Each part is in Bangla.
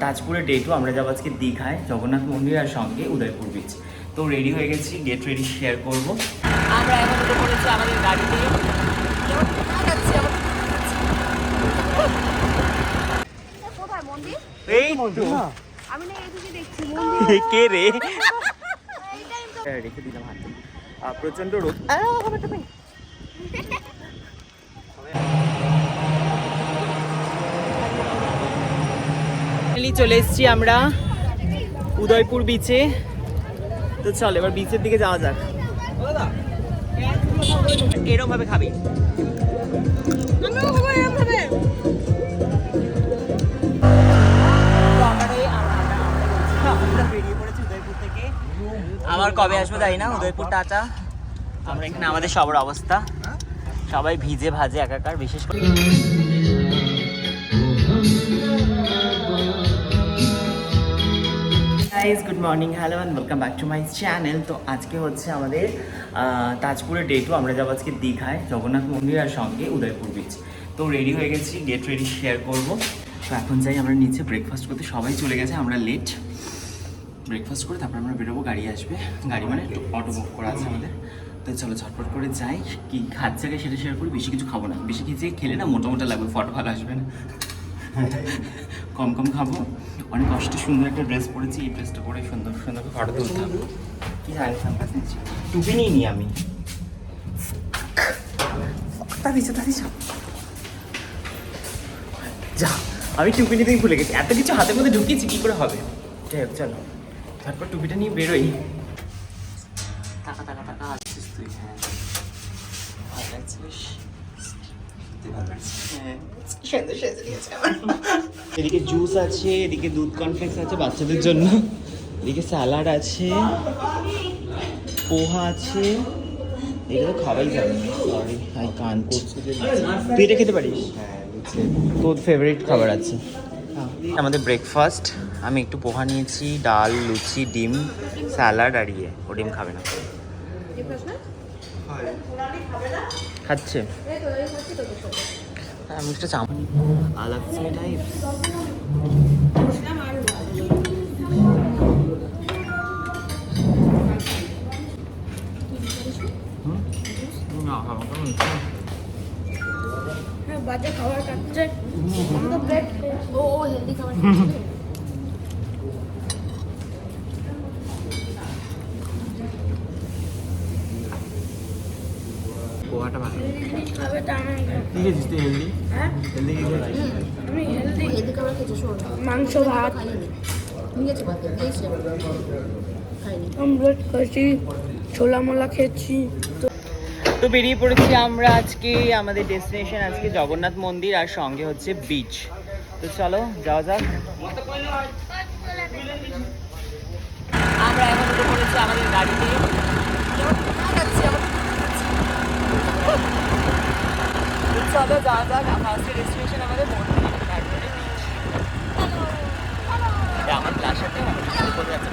তাজপুরের ডে টু আমরা যাব আজকে দীঘায় জগন্নাথ মন্দির আর সঙ্গে উদয়পুর বিচ তো রেডি হয়ে গেছি গেট রেডি শেয়ার করব আমরা এখন উঠে পড়েছি আমাদের গাড়িতে এই কে রে রেখে দিলাম হাতে আহ, প্রচণ্ড রোদ চলে এসেছি আমরা উদয়পুর বিচে তো চল, এবার বিচের দিকে যাওয়া যাক। এরকম ভাবে খাবি? আবার কবে আসব তাই না, উদয়পুর টাটা। আমরা এখানে আমাদের সবার অবস্থা। সবাই ভিজে ভাজে একাকার, বিশেষ করে guys good morning hello and welcome back to my channel তো আজকে হচ্ছে আমাদের আহ, তাজপুরের ডে টু আমরা যাব আজকে দীঘায় জগন্নাথ মন্দির আর সঙ্গে উদয়পুর বিচ তো রেডি হয়ে গেছি গেট রেডি শেয়ার করব। তো এখন যাই আমরা নিচে ব্রেকফাস্ট করতে। সবাই চলে গেছে আমরা লেট ব্রেকফাস্ট করে তারপর আমরা বেরোবো গাড়ি আসবে। গাড়ি মানে অটো বুক করা আছে আমাদের। তো চলো ঝটপট করে যাই কি খাচ্ছে সেটা শেয়ার করি বেশি কিছু খাব না। বেশি কিছু খেলে না মোটা মোটা লাগবে ফটো ভালো আসবে না। কম কম খাব। অনেক কষ্টে সুন্দর একটা ড্রেস পরেছি এই ড্রেসটা পরে সুন্দর সুন্দর ফটো তুলতাম কি জানি সামনে টুপি নিয়ে নি আমি। যা আমি টুপি নিতেই ভুলে গেছি। এত কিছু হাতের মধ্যে ঢুকিয়েছি কি করে হবে? যাই হোক চলো। তারপর টুপিটা নিয়ে বেরোই। টাকা টাকা টাকা আসছিস তুই। হ্যাঁ। ভালো লাগছিস হ্যাঁ, সুন্দর সেজে দিয়েছে আমার। এদিকে জুস আছে এদিকে দুধ কনফ্লেক্স আছে বাচ্চাদের জন্য। এদিকে স্যালাড আছে পোহা আছে। এটা তো খাওয়াই যাবে সরি আই কান তুই এটা খেতে পারিস? তোর ফেভারিট খাবার আছে। আমাদের ব্রেকফাস্ট আমি একটু পোহা নিয়েছি ডাল লুচি ডিম স্যালাড আর ইয়ে ও ডিম খাবে না। খাচ্ছে। হ্যাঁ, আমি একটা চাউমিন আলাদা টাইপ পোহাটা ভালো। কি খেয়েছিস তুই হেলদি হ্যাঁ? হেলদি কি খেয়েছিস? খেয়েছে শোন মাংস ভাত। ঠিক আছে খেয়েছি অমলেট খেয়েছি ছোলা মোলা খেয়েছি। তো তো বেরিয়ে পড়েছি আমরা আজকে আমাদের ডেস্টিনেশন আজকে জগন্নাথ মন্দির আর সঙ্গে হচ্ছে বিচ তো চলো যাওয়া যাক। আমরা এখন উঠে পড়েছি আমাদের গাড়িতে চলো যা যাক ফার্স্ট ডেস্টিনেশন আমাদের মন্দির তারপরে আমার আমার প্লাসারটা আমার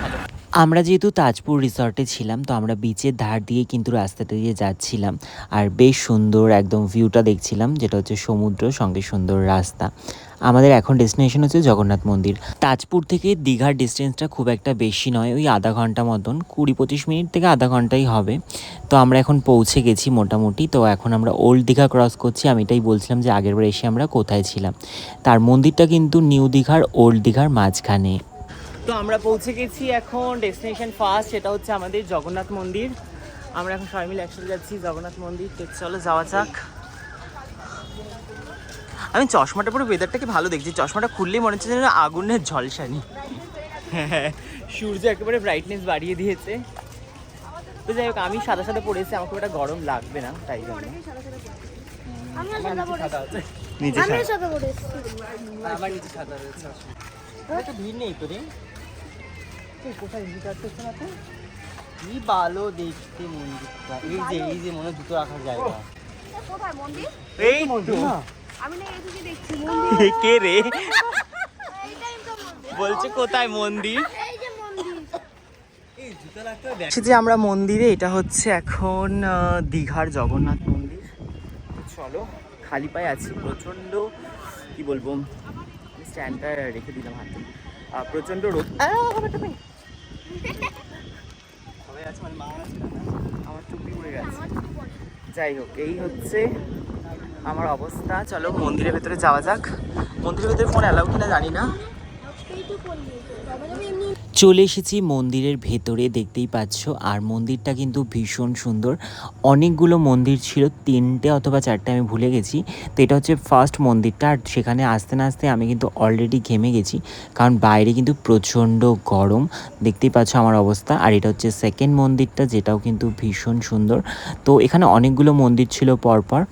ভালো আমরা যেহেতু তাজপুর রিসর্টে ছিলাম, তো আমরা বিচের ধার দিয়ে কিন্তু রাস্তাটা দিয়ে যাচ্ছিলাম। আর বেশ সুন্দর একদম ভিউটা দেখছিলাম, যেটা হচ্ছে সমুদ্র, সঙ্গে সুন্দর রাস্তা। আমাদের এখন ডেস্টিনেশন হচ্ছে জগন্নাথ মন্দির। তাজপুর থেকে দীঘার ডিস্টেন্সটা খুব একটা বেশি নয়, ওই আধা ঘণ্টা মতন কুড়ি পঁচিশ মিনিট থেকে আধা ঘন্টাই হবে। তো আমরা এখন পৌঁছে গেছি মোটামুটি, তো এখন আমরা ওল্ড দীঘা ক্রস করছি। আমি এটাই বলছিলাম যে আগেরবার এসে আমরা কোথায় ছিলাম। তার মন্দিরটা কিন্তু নিউ দীঘার ওল্ড দীঘার মাঝখানে। তো আমরা পৌঁছে গেছি এখন ডেস্টিনেশন ফার্স্ট সেটা হচ্ছে আমাদের জগন্নাথ মন্দির। আমরা এখন সবাই মিলে একসাথে যাচ্ছি জগন্নাথ মন্দির। তো চলো যাওয়া যাক। আমি চশমাটা পুরো ওয়েদারটাকে ভালো দেখছি? চশমাটা খুললেই মনে হচ্ছে যেন আগুনের ঝলসানি। হ্যাঁ সূর্য একেবারে ব্রাইটনেস বাড়িয়ে দিয়েছে। তো যাই হোক আমি সাদা সাদা পড়েছি আমাকে ওটা গরম লাগবে না তাই জন্য। সাদা আমার নিচে সাদা রয়েছে একটা ভিড় নেই তো রে? কোথায় না কি ভালো দেখতে মন্দিরটা এই যে এই যে মনে হয় জুতো রাখার জায়গা কোথায় মন্দির এই তো আমি না এদিকে দেখছি মন্দির কে রে এইটাই তো মন্দির বলছে কোথায় মন্দির এই যে যে আমরা মন্দিরে এটা হচ্ছে এখন দীঘার জগন্নাথ মন্দির চলো খালি পায়ে আছি প্রচণ্ড কি বলব স্ট্যান্ডটা রেখে দিলাম হাতে প্রচণ্ড রোদ মানে আমার টুপি গেছে। যাই হোক এই হচ্ছে আমার অবস্থা। চলো মন্দিরের ভেতরে যাওয়া যাক। মন্দিরের ভেতরে ফোন অ্যালাউ কিনা জানি না আজকেই তো করলি তারপরে আমি এমনি চলে এসেছি মন্দিরের ভেতরে, দেখতেই পাচ্ছ। আর মন্দিরটা কিন্তু ভীষণ সুন্দর। অনেকগুলো মন্দির ছিল, তিনটে অথবা চারটে আমি ভুলে গেছি। তো এটা হচ্ছে ফার্স্ট মন্দিরটা। আর সেখানে আসতে না আসতে আমি কিন্তু অলরেডি ঘেমে গেছি। কারণ বাইরে কিন্তু প্রচণ্ড গরম। দেখতেই পাচ্ছ আমার অবস্থা। আর এটা হচ্ছে সেকেন্ড মন্দিরটা, যেটাও কিন্তু ভীষণ সুন্দর। তো এখানে অনেকগুলো মন্দির ছিল পরপর।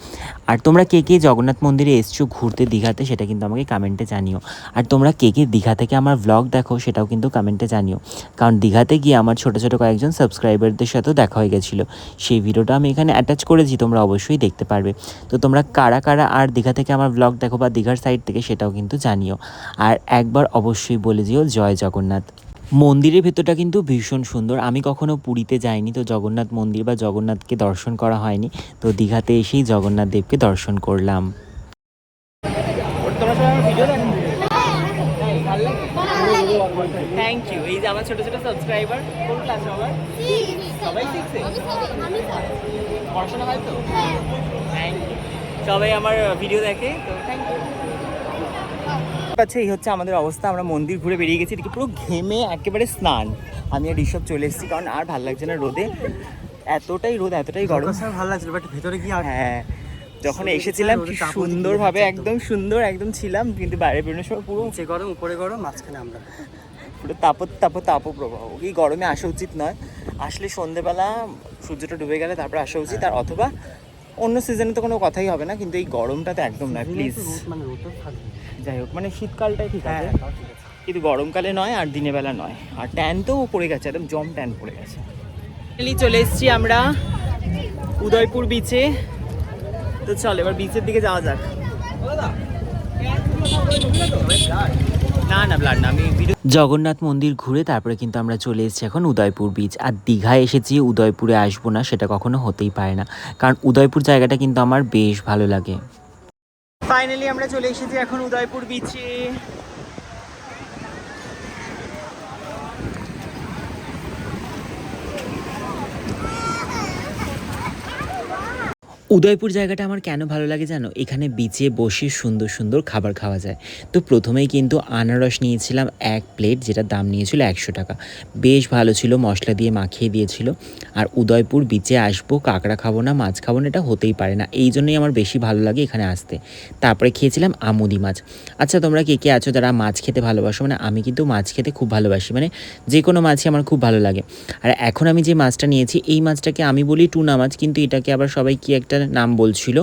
আর তোমরা কে কে জগন্নাথ মন্দিরে এসছো ঘুরতে দীঘাতে সেটা কিন্তু আমাকে কমেন্টে জানিও। আর তোমরা কে কে দীঘা থেকে আমার ব্লগ দেখো সেটাও কিন্তু কমেন্টে জানিও। কারণ দীঘাতে গিয়ে আমার ছোটো ছোটো কয়েকজন সাবস্ক্রাইবারদের সাথেও দেখা হয়ে গেছিল। সেই ভিডিওটা আমি এখানে অ্যাটাচ করেছি, তোমরা অবশ্যই দেখতে পারবে। তো তোমরা কারা কারা আর দীঘা থেকে আমার ব্লগ দেখো বা দীঘার সাইড থেকে সেটাও কিন্তু জানিও। আর একবার অবশ্যই বলে দিও, জয় জগন্নাথ। মন্দিরের ভেতরটা কিন্তু ভীষণ সুন্দর। আমি কখনো পুরীতে যাইনি তো জগন্নাথ মন্দির বা জগন্নাথকে দর্শন করা হয়নি। তো দীঘাতে এসেই জগন্নাথ দেবকে দর্শন করলাম। সবাই আমার ভিডিও থ্যাংক ইউ এই যে আমার ছোট ছোট সাবস্ক্রাইবার কোন ক্লাসে আমার সবাই? শিখছে পড়াশোনা হয় তো? থ্যাংক ইউ সবাই আমার ভিডিও দেখে তো থ্যাংক ইউ আচ্ছা এই হচ্ছে আমাদের অবস্থা। আমরা মন্দির ঘুরে বেরিয়ে গেছি এদিকে পুরো ঘেমে একেবারে স্নান। আমি আর ঋষভ চলে এসেছি কারণ আর ভালো লাগছে না রোদে। এতটাই রোদ এতটাই গরম। ভালো লাগছিল বাট ভেতরে আর হ্যাঁ যখন এসেছিলাম কি সুন্দরভাবে একদম সুন্দর একদম ছিলাম কিন্তু বাইরে বেরোনোর সময় পুরো নিচে গরম উপরে গরম মাঝখানে আমরা। পুরো তাপ তাপ তাপ প্রবাহ। এই গরমে আসা উচিত নয়। আসলে সন্ধেবেলা সূর্যটা ডুবে গেলে তারপর আসা উচিত আর অথবা অন্য সিজনে তো কোনো কথাই হবে না কিন্তু এই গরমটা তো একদম নয় প্লিজ মানে রোদ থাকবে যাই হোক মানে শীতকালটাই ঠিক হ্যাঁ আছে। কিন্তু গরমকালে নয় আর দিনের বেলা নয়। আর ট্যান তো পড়ে গেছে একদম জম ট্যান পড়ে গেছে। চলে এসেছি আমরা উদয়পুর বিচে তো চল এবার বিচের দিকে যাওয়া যাক। না না ব্লাড না আমি জগন্নাথ মন্দির ঘুরে তারপরে কিন্তু আমরা চলে এসেছি এখন উদয়পুর বিচ আর দীঘায় এসেছি উদয়পুরে আসব না সেটা কখনো হতেই পারে না। কারণ উদয়পুর জায়গাটা কিন্তু আমার বেশ ভালো লাগে। ফাইনালি আমরা চলে এসেছি এখন উদয়পুর বিচে উদয়পুর জায়গাটা আমার কেন ভালো লাগে জানো? এখানে বিচে বসে সুন্দর সুন্দর খাবার খাওয়া যায়। তো প্রথমেই কিন্তু আনারস নিয়েছিলাম এক প্লেট যেটা দাম নিয়েছিল একশো টাকা। বেশ ভালো ছিল, মশলা দিয়ে মাখিয়ে দিয়েছিল। আর উদয়পুর বিচে আসব, কাঁকড়া খাব না, মাছ খাব না, এটা হতেই পারে না। এই জন্যই আমার বেশি ভালো লাগে এখানে আসতে। তারপরে খেয়েছিলাম আমুদি মাছ। আচ্ছা তোমরা কে কে আছো যারা মাছ খেতে ভালোবাসো? মানে আমি কিন্তু মাছ খেতে খুব ভালোবাসি। মানে যে কোনো মাছই আমার খুব ভালো লাগে। আর এখন আমি যে মাছটা নিয়েছি, এই মাছটাকে আমি বলি টুনা মাছ, কিন্তু এটাকে আবার সবাই কি একটা নাম বলছিল।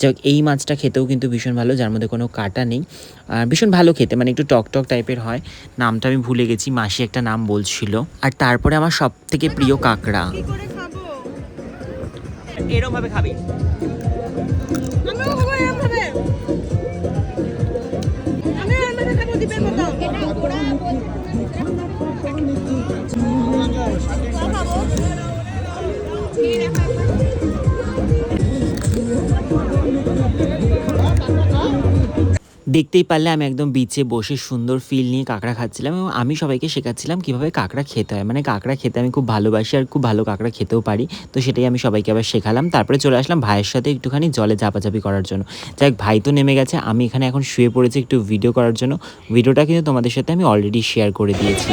যাই এই মাছটা খেতেও কিন্তু ভীষণ ভালো যার মধ্যে কোনো কাটা নেই। আর ভীষণ ভালো খেতে মানে একটু টক টক টাইপের হয়। নামটা আমি ভুলে গেছি মাসি একটা নাম বলছিল। আর তারপরে আমার সব থেকে প্রিয় কাঁকড়া। এরকমভাবে খাবি। আমিও খাব এরকম ভাবে আমি খাব দেখতেই পারলে আমি একদম বিচে বসে সুন্দর ফিল নিয়ে কাঁকড়া খাচ্ছিলাম এবং আমি সবাইকে শেখাচ্ছিলাম কীভাবে কাঁকড়া খেতে হয়। মানে কাঁকড়া খেতে আমি খুব ভালোবাসি আর খুব ভালো কাঁকড়া খেতেও পারি। তো সেটাই আমি সবাইকে আবার শেখালাম। তারপরে চলে আসলাম ভাইয়ের সাথে একটুখানি জলে ঝাপাঝাপি করার জন্য। যাই ভাই তো নেমে গেছে। আমি এখানে এখন শুয়ে পড়েছি একটু ভিডিও করার জন্য। ভিডিওটা কিন্তু তোমাদের সাথে আমি অলরেডি শেয়ার করে দিয়েছি।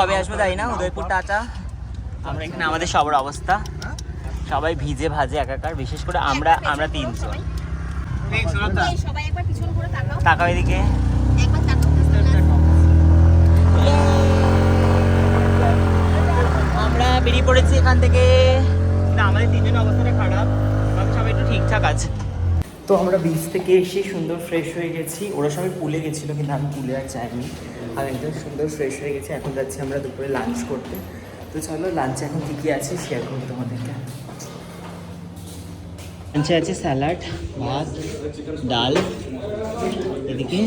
কবে আসবে তাই না উদয়পুর টাটা আমরা এখানে আমাদের সবার অবস্থা। সবাই ভিজে ভাজে একাকার, বিশেষ করে আমরা আমরা তিনজন। তাকাও এদিকে। আমরা বেরিয়ে পড়েছি এখান থেকে। না, আমাদের তিনজন অবস্থাটা খারাপ। সবাই একটু ঠিকঠাক আছে। তো আমরা বিচ থেকে এসে সুন্দর ফ্রেশ হয়ে গেছি। ওরা সবাই পুলে গেছিল, কিন্তু আমি পুলে আর যাইনি। আর একদম সুন্দর ফ্রেশ হয়ে গেছি। এখন যাচ্ছি আমরা দুপুরে লাঞ্চ করতে। তো চলো লাঞ্চে এখন কী কী আছে শেয়ার করব তোমাদেরকে। লাঞ্চে আছে স্যালাড ভাত, ডাল, এদিকে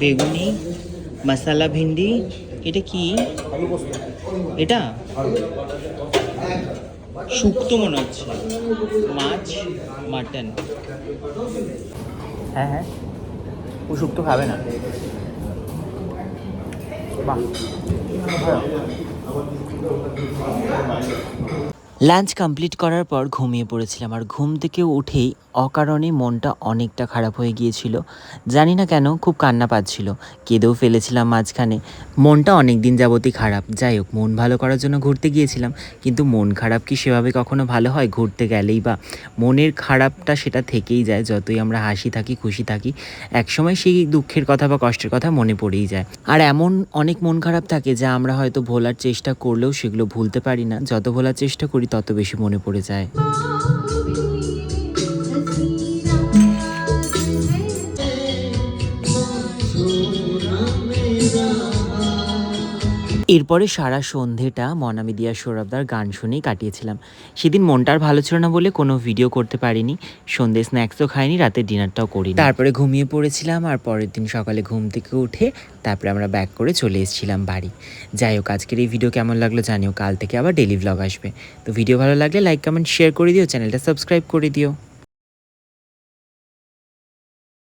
বেগুনি মশালা ভিন্ডি এটা কি? এটা? শুক্তো মনে হচ্ছে। মাছ মাটন। হ্যাঁ হ্যাঁ। ও শুক্তো খাবে না। বাহ। লাঞ্চ কমপ্লিট করার পর ঘুমিয়ে পড়েছিলাম আর ঘুম থেকে উঠেই অকারণে মনটা অনেকটা খারাপ হয়ে গিয়েছিল। জানি না কেন খুব কান্না পাচ্ছিল, কেঁদেও ফেলেছিলাম মাঝখানে। মনটা অনেক দিন যাবতই খারাপ। যাই হোক, মন ভালো করার জন্য ঘুরতে গিয়েছিলাম, কিন্তু মন খারাপ কি সেভাবে কখনো ভালো হয়? ঘুরতে গেলেই বা মনের খারাপটা সেটা থেকেই যায়, যতই আমরা হাসি থাকি, খুশি থাকি, একসময় সেই দুঃখের কথা বা কষ্টের কথা মনে পড়েই যায়। আর এমন অনেক মন খারাপ থাকে যা আমরা হয়তো ভোলার চেষ্টা করলেও সেগুলো ভুলতে পারি না। যত ভোলার চেষ্টা করি তত বেশি মনে পড়ে যায়। এরপরে সারা সন্ধেটা মনামিদিয়া সৌরভদার গান শুনেই কাটিয়েছিলাম। সেদিন মনটা আর ভালো ছিল না বলে কোনো ভিডিও করতে পারিনি। সন্ধে স্ন্যাক্সও খাইনি, রাতে ডিনারটাও করিনি। তারপরে ঘুমিয়ে পড়েছিলাম আর পরের দিন সকালে ঘুম থেকে উঠে তারপরে আমরা ব্যাক করে চলে এসেছিলাম বাড়ি। যাই হোক, আজকের এই ভিডিও কেমন লাগল জানিও, কাল থেকে আবার ডেলি ভ্লগ আসবে। তো ভিডিও ভালো লাগলে লাইক কমেন্ট শেয়ার করে দিও চ্যানেলটা সাবস্ক্রাইব করে দিও।